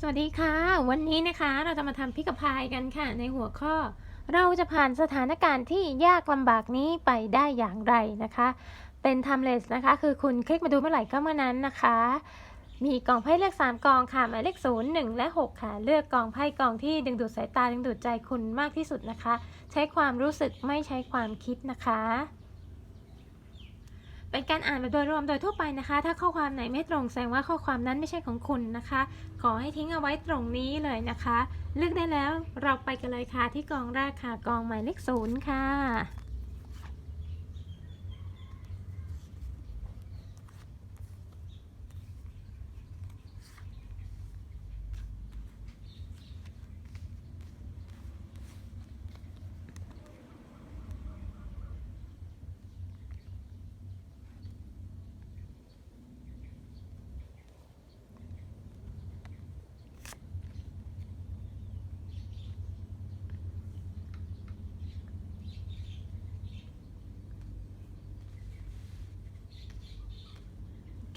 สวัสดีค่ะ วันนี้นะคะเราจะมาทำพิกพายกันค่ะ ในหัวข้อ เราจะผ่านสถานการณ์ที่ยากลำบากนี้ไปได้อย่างไรนะคะ เป็น timeless นะคะ คือคุณคลิกมาดูเมื่อไหร่ก็เมื่อนั้นนะคะ มีกองไพ่เลือก 3 กองค่ะ หมายเลข0 1 และ 6 ค่ะ เลือกกองไพ่กองที่ดึงดูดสายตาดึงดูดใจคุณมากที่สุดนะคะ ใช้ความรู้สึกไม่ใช้ความคิดนะคะ เป็นการอ่านแบบโดยรวมโดยทั่วไปนะคะ ถ้าข้อความไหนไม่ตรงแสดงว่าข้อความนั้นไม่ใช่ของคุณนะคะ ขอให้ทิ้งเอาไว้ตรงนี้เลยนะคะ เลือกได้แล้วเราไปกันเลยค่ะที่กองแรกค่ะกองหมายเลขศูนย์ค่ะ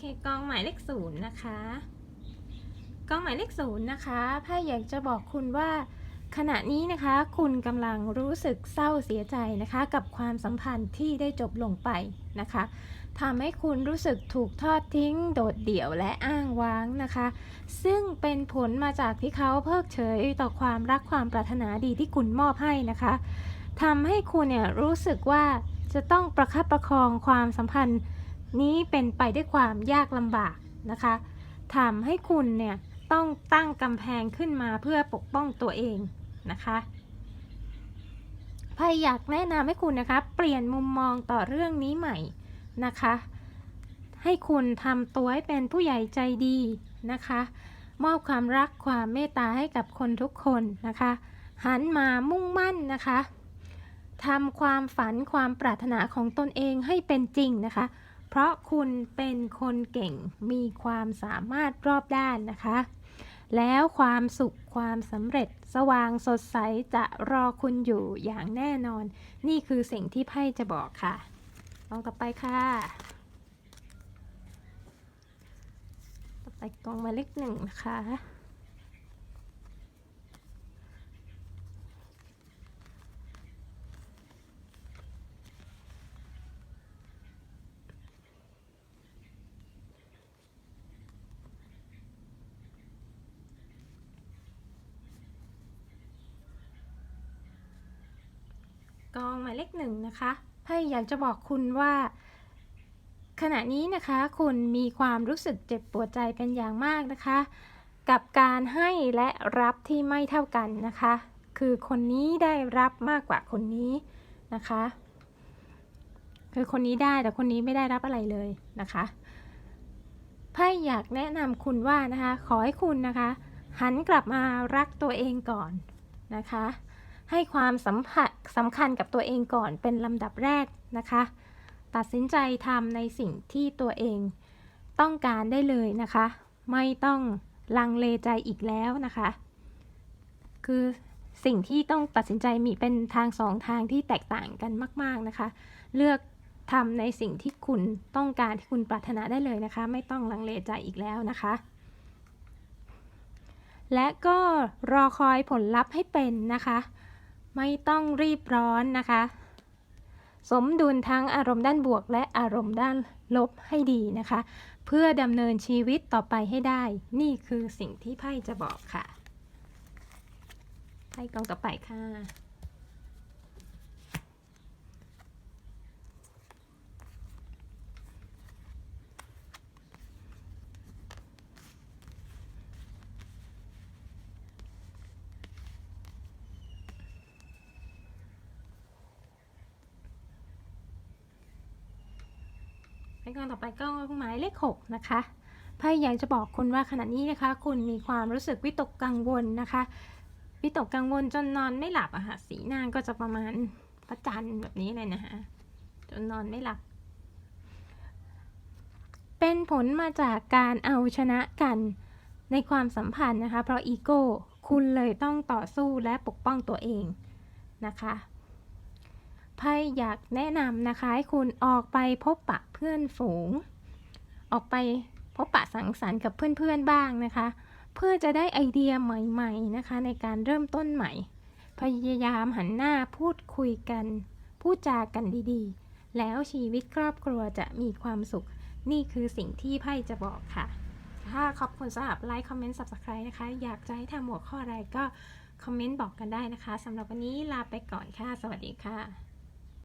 เคกองหมายเลขศูนย์นะคะ กองหมายเลขศูนย์นะคะไพ่อยากจะบอกคุณว่าขณะนี้นะคะคุณกำลังรู้สึกเศร้าเสียใจนะคะ กับความสัมพันธ์ที่ได้จบลงไปนะคะทำให้คุณรู้สึกถูกทอดทิ้ง โดดเดี่ยวและอ้างว้างนะคะ ซึ่งเป็นผลมาจากที่เขาเพิกเฉยต่อความรักความปรารถนาดีที่คุณมอบให้นะคะทำให้คุณเนี่ยรู้สึกว่าจะต้องประคับประคองความสัมพันธ์ นี้เป็นไปด้วยความยากลำบากนะคะทำให้คุณเนี่ยต้องตั้งกำแพงขึ้นมาเพื่อปกป้องตัวเองนะคะไพ่อยากแนะนำให้คุณนะคะ เปลี่ยนมุมมองต่อเรื่องนี้ใหม่นะคะ ให้คุณทำตัวให้เป็นผู้ใหญ่ใจดีนะคะ มอบความรักความเมตตาให้กับคนทุกคนนะคะ หันมามุ่งมั่นนะคะทำความฝันความปรารถนาของตนเองให้เป็นจริงนะคะ เพราะคุณเป็นคนเก่งมีความสามารถรอบด้านนะคะ แล้วความสุขความสำเร็จสว่างสดใสจะรอคุณอยู่อย่างแน่นอน นี่คือสิ่งที่ไพ่จะบอกค่ะลองต่อไปค่ะ ต่อไปกองมาเลขหนึ่งนะคะ กองหมายเลขหนึ่งนะคะไพ่อยากจะบอกคุณว่า ขณะนี้นะคะคุณมีความรู้สึกเจ็บปวดใจเป็นอย่างมากนะคะ กับการให้และรับที่ไม่เท่ากันนะคะ คือคนนี้ได้รับมากกว่าคนนี้นะคะ คือคนนี้ได้แต่คนนี้ไม่ได้รับอะไรเลยนะคะไพ่อยากแนะนำคุณว่านะคะ ขอให้คุณนะคะ หันกลับมารักตัวเองก่อนนะคะ ให้ความสัมผัส สำคัญกับตัวเองก่อนเป็นลำดับแรกนะคะ ตัดสินใจทำในสิ่งที่ตัวเองต้องการได้เลยนะคะ ไม่ต้องลังเลใจอีกแล้วนะคะ คือสิ่งที่ต้องตัดสินใจมีเป็นทางสองทางที่แตกต่างกันมาก ๆนะคะ เลือกทำในสิ่งที่คุณต้องการที่คุณปรารถนาได้เลยนะคะ ไม่ต้องลังเลใจอีกแล้วนะคะ และก็รอคอยผลลัพธ์ให้เป็นนะคะ ไม่ต้องรีบร้อนนะคะ สมดุลทั้งอารมณ์ด้านบวกและอารมณ์ด้านลบให้ดีนะคะ เพื่อดำเนินชีวิตต่อไปให้ได้ นี่คือสิ่งที่ไพ่จะบอกค่ะไพ่กองต่อไปค่ะ ไปกองต่อไปก็หมายเลขหกนะคะไพ่อยากจะบอกคุณว่าขณะนี้นะคะ คุณมีความรู้สึกวิตกกังวลนะคะวิตกกังวลจนนอนไม่หลับอะค่ะสีหน้าก็จะประมาณพระจันทร์แบบนี้เลยนะคะจนนอนไม่หลับ เป็นผลมาจากการเอาชนะกันในความสัมพันธ์นะคะ เพราะอีโก้คุณเลยต้องต่อสู้และปกป้องตัวเองนะคะ ไพ่อยากแนะนำนะคะ ให้คุณออกไปพบปะเพื่อนฝูง ออกไปพบปะสังสรรค์กับเพื่อนๆบ้างนะคะ เพื่อจะได้ไอเดียใหม่ๆนะคะ ในการเริ่มต้นใหม่ พยายามหันหน้าพูดคุยกัน พูดจากันดีๆ แล้วชีวิตครอบครัวจะมีความสุข นี่คือสิ่งที่ไพ่จะบอกค่ะค่ะขอบคุณสำหรับไลค์คอมเมนต์ subscribe นะคะ อยากจะให้ทำหัวข้ออะไรก็คอมเมนต์บอกกันได้นะคะสำหรับวันนี้ลาไปก่อนค่ะ สวัสดีค่ะ